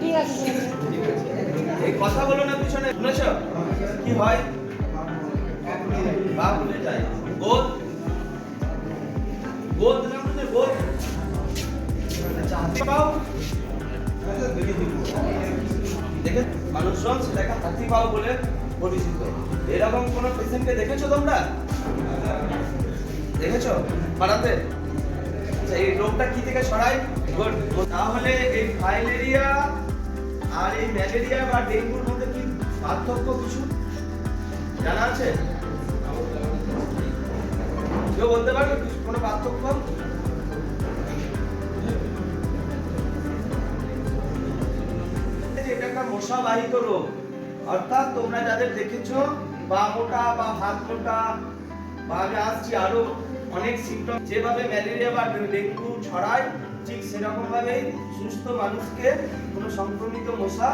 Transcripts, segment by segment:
ঠিক আছে এই কথা বলো না পিছনে, শুনেছ? কি পা ভুলে যায়। বোধ বোধ না বুঝলে বোধ আচ্ছা মানুষজন সেটাকে হাতি এরকম কোন পেশেন্টকে দেখেছ তোমরা? দেখেছ? পাড়াতে? আচ্ছা এই রোগটা কি থেকে তাহলে এই ফাইলেরিয়া আর এই ম্যালেরিয়া বা ডেঙ্গুর মধ্যে কি পার্থক্য কিছু? জানা আছে? কেউ বলতে পারবে কোনো পার্থক্য? এটা একটা মশাবাহিত রোগ। অর্থাৎ তোমরা যাদের দেখেছ, বা মোটা বা হাত মোটা, বা আমি আসছি আরও অনেক সিমটম যেভাবে ম্যালেরিয়া বা ডেঙ্গু ছড়ায়, ঠিক সেরকম ভাবেই সুস্থ মানুষকে কোনো সংক্রমিত মশা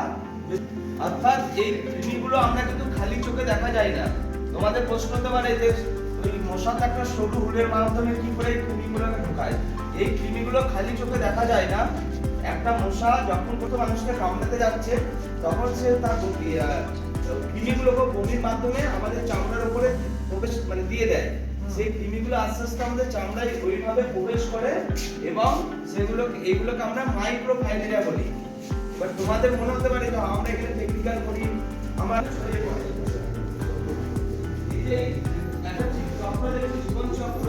অর্থাৎ এই কৃমিগুলো আমরা কিন্তু খালি চোখে দেখা যায় না। তোমাদের প্রশ্ন হতে পারে যে, ওই মশাটা একটা সরু হুলের মাধ্যমে কি করে এই কৃমিগুলোকে ঢুকায়? এই কৃমিগুলো খালি চোখে দেখা যায় না। একটা মশা যখন কোনো মানুষকে কামড়াতে যাচ্ছে, তখন সে তার কৃমিগুলোকে বমির মাধ্যমে আমাদের চামড়ার উপরে প্রবেশ মানে দিয়ে দেয়। সেই কৃমিগুলো আস্তে আস্তে আমাদের চামড়ায় ওইভাবে প্রবেশ করে এবং সেগুলো এইগুলোকে আমরা মাইক্রো ফাইলেরিয়া বলি। এবার তোমাদের মনে হতে পারে যে আমরা এখানে টেকনিক্যাল করি, আমার জীবন চক্র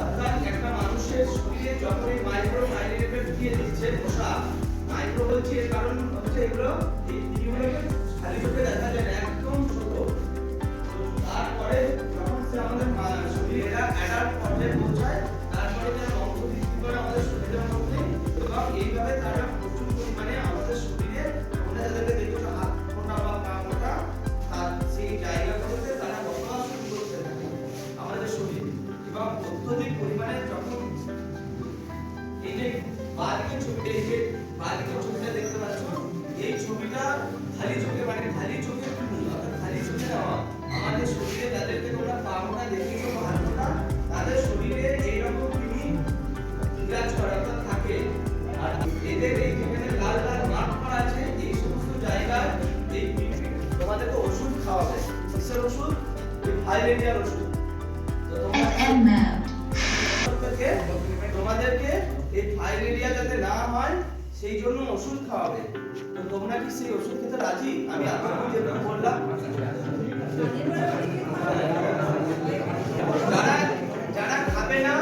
অর্থাৎ একটা মানুষের শরীরে যখন মাইক্রো দিচ্ছে, মশা মাইক্রো বলছি এর কারণ হচ্ছে এগুলো অত্যধিক পরিমাণে যখন এই যে ছবিটা, এই যে ছবিটা দেখতে পাচ্ছ, এই ছবিটা খালি চোখে মানে খালি চোখে অর্থাৎ খালি চোখে নেওয়া আমাদের শরীরে যাদেরকে তোমরা পা মোটা দেখেছ বা হাত তাদের শরীরে এইরকম কৃমি বিরাজ করে অর্থাৎ থাকে। আর এদের এই যেখানে লাল লাল মার্ক করা আছে, এই সমস্ত জায়গায় তোমাদেরকে ওষুধ খাওয়াবে। কিসের ওষুধ? ফাইলেরিয়ার ওষুধ। FM তোমাদেরকে এই ফাইলেরিয়া যাতে না হয়, সেই জন্য ওষুধ খাওয়াবে। তো তোমরা কি সেই ওষুধ খেতে রাজি? আমি আপনাকে যেটা বললাম। যারা যারা খাবে না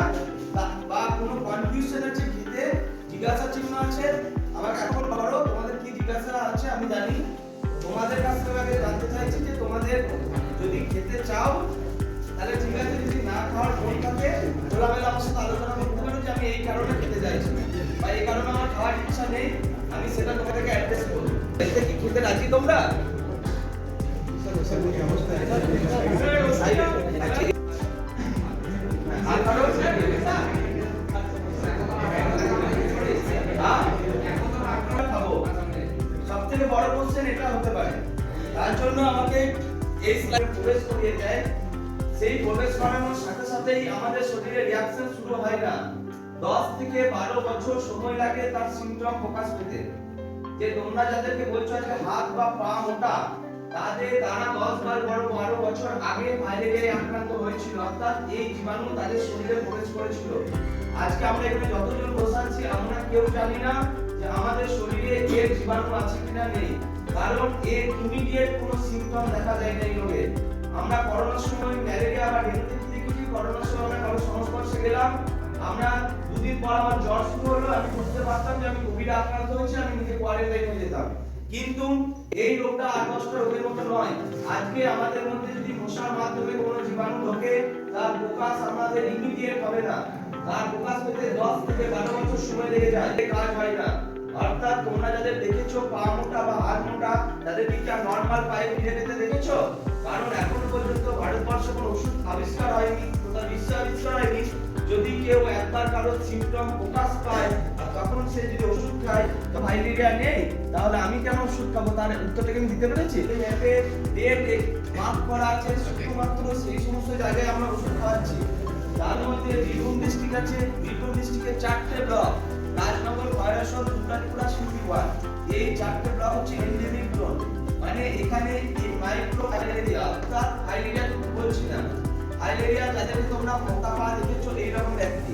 বা- কোনো কনফিউশন আছে খেতে, জিজ্ঞাসা চিহ্ন আছে, আমাকে এখন তোমাদের কি জিজ্ঞাসা আছে আমি জানি। তোমাদের কাছ থেকে আগে জানতে চাইছি যে তোমাদের যদি খেতে চাও তাহলে ঠিক আছে, যদি না খাওয়ার মন থাকে, খোলামেলা আমার আলোচনা করতে পারো যে আমি এই কারণে খেতে চাইছি বা এই কারণে আমার খাওয়ার ইচ্ছা নেই, আমি সেটা তোমাদেরকে অ্যাড্রেস করব। এতে কি খেতে রাজি তোমরা? আর বড় কোশ্চেন এটা হতে পারে। তার জন্য আমাকে এই স্লাইড প্রবেশ করিয়ে দেয়। সেই প্রবেশ করানোর সাথে সাথেই আমাদের শরীরে রিয়াকশন শুরু হয় না। দশ থেকে বারো বছর সময় লাগে তার সিমটম প্রকাশ পেতে। যে তোমরা যাদেরকে বলছো আজকে হাত বা পা মোটা, তাদের তারা দশ বার বড় বারো বছর আগে ফাইলেরিয়ায় আক্রান্ত হয়েছিল, অর্থাৎ এই জীবাণু তাদের শরীরে প্রবেশ করেছিল। আজকে আমরা এখানে যতজন বসে আছি, আমরা কেউ জানি না যে আমাদের শরীরে এর জীবাণু আছে কিনা নেই। কারণ এর ইমিডিয়েট কোনো সিমটম দেখা যায় না এই রোগে। আমরা করোনার সময় ম্যালেরিয়া বা ডেঙ্গু থেকে দেখেছি করোনার সময় আমরা কারও সংস্পর্শে গেলাম? আমরা দুদিন পর আমার জ্বর শুরু হলো, আমি বুঝতে পারতাম যে আমি কোভিড আক্রান্ত হয়েছি, আমি নিজে কোয়ারেন্টাইন হয়ে যেতাম। কিন্তু এই রোগটা আট দশটা রোগের মতো নয়। আজকে আমাদের মধ্যে যদি মশার মাধ্যমে কোনো জীবাণু ঢোকে, তার প্রকাশ আমাদের ইমিডিয়েট হবে না। তার প্রকাশ পেতে দশ থেকে বারো বছর সময় লেগে যায় কাজ হয় না। অর্থাৎ তোমরা যাদের দেখেছ পা মোটা বা হাত মোটা, তাদের কি নর্মাল পায়ে ফিরে পেতে দেখেছ? ভারতবর্ষে কোনো ওষুধ আবিষ্কার হয়নি। কোথাও বিশ্বে আবিষ্কার হয়নি, যদি কেউ একবার কারও সিমটম প্রকাশ পায় তখন সে যদি ওষুধ খায়, তো ফাইলেরিয়া নেই, তাহলে আমি কেন ওষুধ খাব? তার উত্তরটা আমি দিতে পেরেছি? মার্ক করা আছে, শুধুমাত্র সেই সমস্ত জায়গায় আমরা ওষুধ খাওয়াচ্ছি। তার মধ্যে বীরভূম ডিস্ট্রিক্ট আছে, বীরভূম ডিস্ট্রিক্টের চারটে ব্লক রাজনগর খয়রাসর দুর্গাপুরা শিউরিওয়ার এই চারটে ব্লক হচ্ছে এন্ডেমিক জোন মানে এখানে এই মাইক্রো ফাইলেরিয়া অর্থাৎ ক্রাইটেরিয়া যাদেরকে তোমরা প্রত্যাপার দেখেছ এইরকম ব্যক্তি।